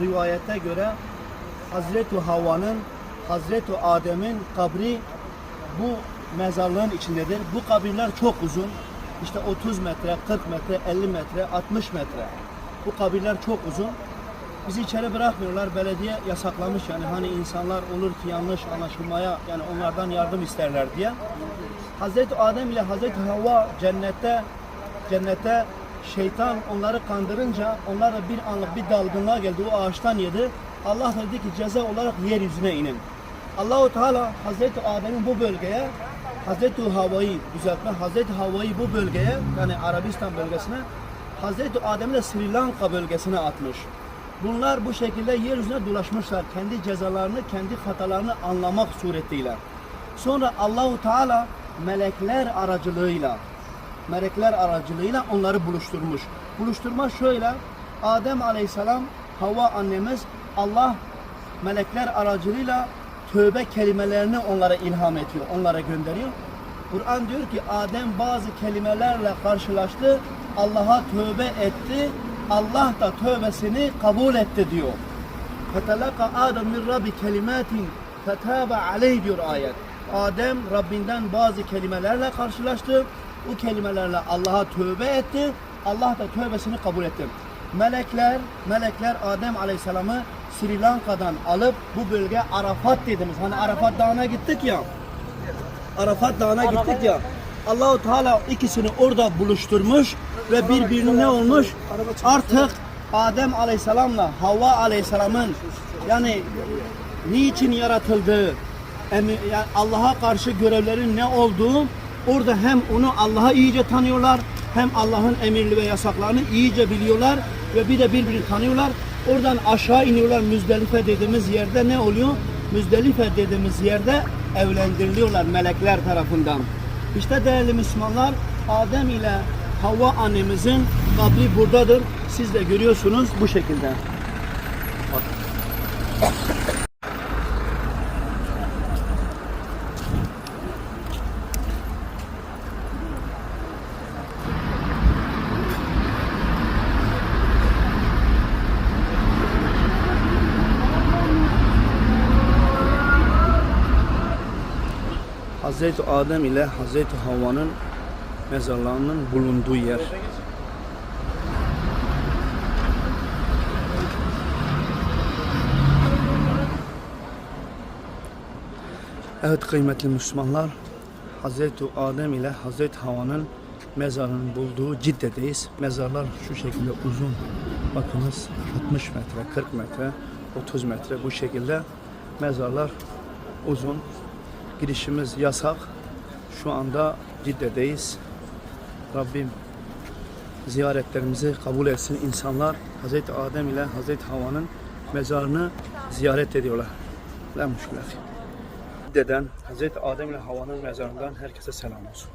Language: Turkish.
rivayete göre Hazreti Havva'nın Hazreti Adem'in kabri bu mezarlığın içindedir. Bu kabirler çok uzun. İşte 30 metre, 40 metre, 50 metre, 60 metre. Bu kabirler çok uzun. Bizi içeri bırakmıyorlar. Belediye yasaklamış yani hani insanlar olur ki yanlış anlaşılmaya yani onlardan yardım isterler diye. Hazreti Adem ile Hazreti Havva cennette cennette şeytan onları kandırınca onlar da bir anlık bir dalgınlığa geldi. O ağaçtan yedi. Allah da dedi ki ceza olarak yeryüzüne inin. Allahu Teala Hazreti Adem'in bu bölgeye Hazreti Havva'yı düzeltme Hazreti Havva'yı bu bölgeye yani Arabistan bölgesine Hazreti Adem'i de Sri Lanka bölgesine atmış. Bunlar bu şekilde yeryüzüne dolaşmışlar. Kendi cezalarını, kendi hatalarını anlamak suretiyle. Sonra Allahu Teala melekler aracılığıyla melekler aracılığıyla onları buluşturmuş. Buluşturma şöyle. Adem Aleyhisselam, Havva annemiz Allah melekler aracılığıyla tövbe kelimelerini onlara ilham ediyor, onlara gönderiyor. Kur'an diyor ki Adem bazı kelimelerle karşılaştı, Allah'a tövbe etti, Allah da tövbesini kabul etti diyor. Fetelaka Adem min Rabbi kelimatin fetabe aleyh diyor ayet. Adem Rabbinden bazı kelimelerle karşılaştı. Bu kelimelerle Allah'a tövbe etti. Allah da tövbesini kabul etti. Melekler, melekler Adem Aleyhisselam'ı Sri Lanka'dan alıp bu bölge Arafat dediğimiz hani Arafat Dağı'na gittik ya. Arafat Dağı'na gittik ya. Allahu Teala ikisini orada buluşturmuş ve birbirine ne olmuş? Artık Adem Aleyhisselam'la Havva Aleyhisselam'ın yani niçin yaratıldığı, yani Allah'a karşı görevlerin ne olduğu orada hem onu Allah'a iyice tanıyorlar hem Allah'ın emirli ve yasaklarını iyice biliyorlar ve bir de birbirini tanıyorlar. Oradan aşağı iniyorlar Müzdelife dediğimiz yerde ne oluyor? Müzdelife dediğimiz yerde evlendiriliyorlar melekler tarafından. İşte değerli Müslümanlar Adem ile Havva annemizin kabri buradadır. Siz de görüyorsunuz bu şekilde. Hazreti Adem ile Hazreti Havva'nın mezarlarının bulunduğu yer. Evet kıymetli Müslümanlar, Hazreti Adem ile Hazreti Havva'nın mezarının bulduğu Cidde'deyiz. Mezarlar şu şekilde uzun. Bakınız 60 metre, 40 metre, 30 metre bu şekilde mezarlar uzun. Girişimiz yasak. Şu anda Cidde'deyiz. Rabbim ziyaretlerimizi kabul etsin. İnsanlar Hazreti Adem ile Hazreti Havva'nın mezarını ziyaret ediyorlar. La müşküle. Cidde'den Hazreti Adem ile Havva'nın mezarından herkese selam olsun.